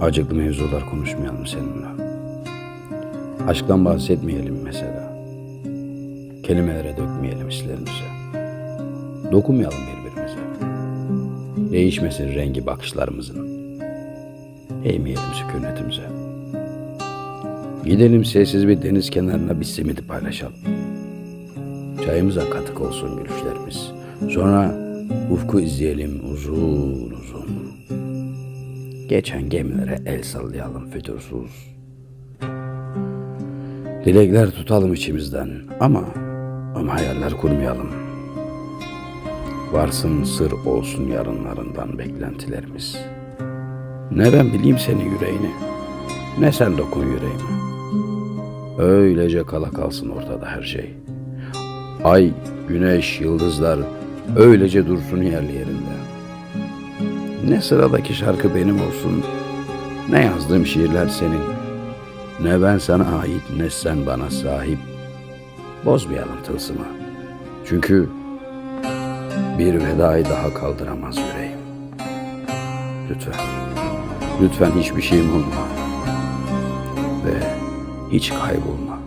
Acıklı mevzular konuşmayalım seninle. Aşktan bahsetmeyelim mesela. Kelimelere dökmeyelim hislerimizi. Dokunmayalım birbirimize. Değişmesin rengi bakışlarımızın. Eğmeyelim sükunetimize. Gidelim sessiz bir deniz kenarına bir simidi paylaşalım. Çayımıza katık olsun gülüşlerimiz. Sonra ufku izleyelim uzun uzun. Geçen gemilere el sallayalım fütursuz. Dilekler tutalım içimizden ama ama hayaller kurmayalım. Varsın sır olsun yarınlarından beklentilerimiz. Ne ben bileyim senin yüreğini, ne sen dokun yüreğime. Öylece kala kalsın ortada her şey. Ay, güneş, yıldızlar öylece dursun yerli yerinde. Ne sıradaki şarkı benim olsun, ne yazdığım şiirler senin. Ne ben sana ait, ne sen bana sahip. Bozmayalım tılsımı. Çünkü bir vedayı daha kaldıramaz yüreğim. Lütfen, lütfen hiçbir şeyim olma. Ve hiç kaybolma.